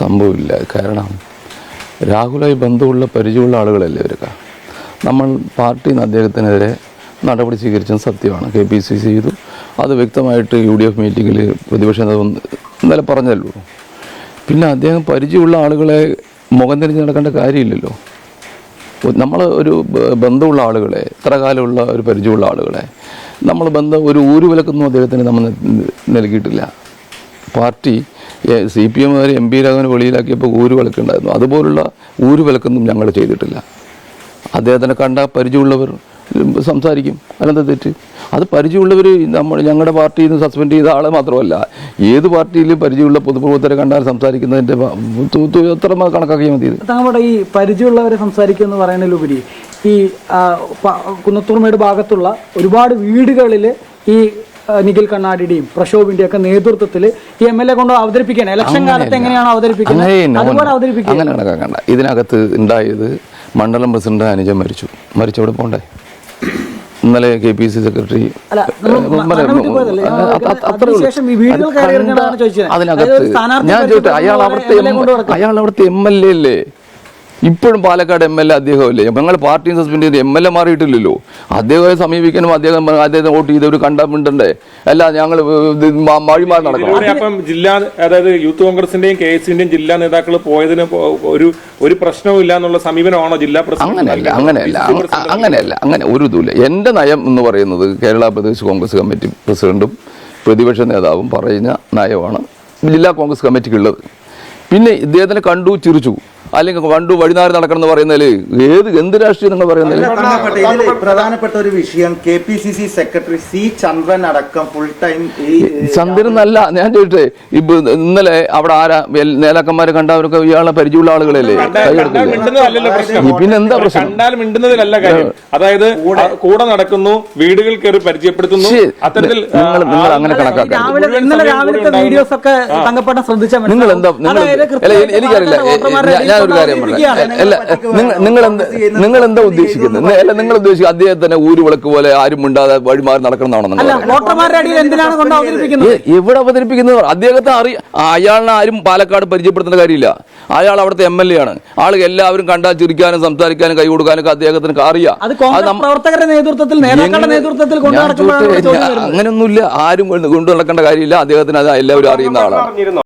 സംഭവമില്ല. കാരണം രാഹുലായി ബന്ധമുള്ള പരിചയമുള്ള ആളുകളല്ലേ ഇവരൊക്കെ? നമ്മൾ പാർട്ടിയിൽ നിന്ന് അദ്ദേഹത്തിനെതിരെ നടപടി സ്വീകരിച്ചത് സത്യമാണ്. കെ പി സി സി ചെയ്തു. അത് വ്യക്തമായിട്ട് യു ഡി എഫ് മീറ്റിങ്ങിൽ പ്രതിപക്ഷ നേതാവ് ഇന്നലെ പറഞ്ഞല്ലോ. പിന്നെ അദ്ദേഹം പരിചയമുള്ള ആളുകളെ മുഖം തിരിഞ്ഞ് നടക്കേണ്ട കാര്യമില്ലല്ലോ. നമ്മൾ ഒരു ബന്ധമുള്ള ആളുകളെ ഇത്ര കാലമുള്ള ഒരു പരിചയമുള്ള ആളുകളെ നമ്മൾ ബന്ധം ഒരു ഊരു വിലക്കൊന്നും അദ്ദേഹത്തിന് നമ്മൾ നൽകിയിട്ടില്ല. Party C P M M P രാഘവനെ വെളിയിലാക്കിയപ്പോൾ ഊരു വിലക്കുണ്ടായിരുന്നു അതുപോലുള്ള ഊരു വിലക്കൊന്നും ഞങ്ങൾ ചെയ്തിട്ടില്ല. അദ്ദേഹത്തിനെ കണ്ട പരിചയമുള്ളവർ സംസാരിക്കും. അല്ലാതെ തെറ്റ്? അത് പരിചയമുള്ളവർ നമ്മൾ ഞങ്ങളുടെ പാർട്ടിയിൽ നിന്ന് സസ്പെൻഡ് ചെയ്ത ആളെ മാത്രമല്ല ഏത് പാർട്ടിയിലും പരിചയമുള്ള പൊതുപ്രവർത്തകരെ കണ്ടാൽ സംസാരിക്കുന്നതിന്റെ എത്ര കണക്കാക്കിയാൽ മതി നമ്മുടെ ഈ പരിചയമുള്ളവരെ സംസാരിക്കുക എന്ന് പറയുന്നതിലുപരി ഈ കുന്നത്തൂർമേട് ഭാഗത്തുള്ള ഒരുപാട് വീടുകളിൽ ഈ നിഖിൽ കണ്ണാടിയുടെയും പ്രക്ഷോഭിന്റെയും ഒക്കെ നേതൃത്വത്തിൽ ഈ എം എൽ എ കൊണ്ട് അവതരിപ്പിക്കാൻ ഇലക്ഷൻ കാലത്ത് എങ്ങനെയാണ് അവതരിപ്പിക്കുന്നത്? അതുപോലെ ഇതിനകത്ത് ഉണ്ടായത് മണ്ഡലം പ്രസിഡന്റ് അനുജ മരിച്ചു. മരിച്ചവിടെ പോണ്ടേ? ഇന്നലെ കെ പി സി സെക്രട്ടറി. അതിനകത്ത് ഞാൻ ചോദിച്ചു അയാൾ അവിടുത്തെ. അയാൾ അവിടുത്തെ എം എൽ എ അല്ലേ? ഇപ്പോഴും പാലക്കാട് എം എൽ എ അദ്ദേഹമല്ലേ ഞങ്ങൾ പാർട്ടി സസ്പെൻഡ് ചെയ്ത്. എം എൽ എ മാറിയിട്ടില്ലല്ലോ. അദ്ദേഹത്തെ സമീപിക്കാനും അദ്ദേഹം അദ്ദേഹത്തെ വോട്ട് ചെയ്തവർ കണ്ടമിണ്ടണ്ടേ അല്ല ഞങ്ങൾ വഴിമാറി നടക്കണം. ജില്ലാ അതായത് യൂത്ത് കോൺഗ്രസിന്റെയും കെ എസിന്റെയും ജില്ലാ നേതാക്കൾ പോയതിന് ഒരു ഒരു പ്രശ്നവും ഇല്ല എന്നുള്ള സമീപനമാണോ ജില്ലാ പ്രസിഡന്റ്? അങ്ങനെയല്ല അങ്ങനെയല്ല അങ്ങനെയല്ല അങ്ങനെ ഒരു ഇതുമില്ല. എന്റെ നയം എന്ന് പറയുന്നത് കേരള പ്രദേശ് കോൺഗ്രസ് കമ്മിറ്റി പ്രസിഡന്റും പ്രതിപക്ഷ നേതാവും പറയുന്ന നയമാണ് ജില്ലാ കോൺഗ്രസ് കമ്മിറ്റിക്കുള്ളത്. പിന്നെ ഇദ്ദേഹത്തിനെ കണ്ടു ചിരിച്ചു. അല്ലെങ്കിൽ വണ്ടു വഴിനാറി നടക്കണം എന്ന് പറയുന്നതിൽ ഏത് എന്ത് രാഷ്ട്രീയം നിങ്ങൾ പറയുന്നില്ല പ്രധാനപ്പെട്ട ഒരു വിഷയം K P C C secretary C Chandran അടക്കം ഫുൾ ടൈം ചന്ദ്രൻ അല്ല ഞാൻ ചോദിച്ചേ ഇപ്പൊ ഇന്നലെ അവിടെ ആരാ നേതാക്കന്മാരെ കണ്ടവരൊക്കെ ഇയാളെ പരിചയമുള്ള ആളുകളല്ലേ? പിന്നെ എന്താ പ്രശ്നം? കണ്ടാൽ മിണ്ടുന്നതിലല്ല കാര്യം. അതായത് കൂടെ നടക്കുന്നു വീടുകൾ കയറി പരിചയപ്പെടുത്തുന്നു. അത്തരത്തിൽ നിങ്ങൾ നിങ്ങൾ അങ്ങനെ കണക്കാക്കാം. ഇന്നലെ രാവിലത്തെ വീഡിയോസ് ഒക്കെ തങ്കപ്പെട്ട ശ്രദ്ധിച്ചാൽ നിങ്ങൾ എന്താ നിങ്ങൾ എനിക്കറിയില്ല. ഞാൻ- ഞാനൊരു കാര്യം പറയാം അല്ല നിങ്ങൾ എന്താ നിങ്ങൾ എന്താ ഉദ്ദേശിക്കുന്നത്? അല്ല നിങ്ങൾ ഉദ്ദേശിക്കുന്നത് അദ്ദേഹത്തിനെ ഊര് വിളക്ക് പോലെ ആരും മിണ്ടാതെ വഴിമാറി നടക്കണമെന്നാണോ നിങ്ങൾ എവിടെ അവതരിപ്പിക്കുന്നത്? അദ്ദേഹത്തെ അറിയ അയാളിനെ ആരും പാലക്കാട് പരിചയപ്പെടുത്തേണ്ട കാര്യമില്ല. അയാൾ അവിടുത്തെ എം എൽ എ ആണ്. ആൾ എല്ലാവരും കണ്ടാൽ ചിരിക്കാനും സംസാരിക്കാനും കൈ കൊടുക്കാനും ഒക്കെ അദ്ദേഹത്തിന് അറിയാം. പ്രവർത്തകരുടെ നേതൃത്വത്തിൽ നേതാക്കളുടെ നേതൃത്വത്തിൽ അങ്ങനെയൊന്നുമില്ല. ആരും കൊണ്ട് കൊണ്ടു നടക്കേണ്ട കാര്യമില്ല. അദ്ദേഹത്തിന് അത് എല്ലാവരും അറിയുന്ന ആളാണ്.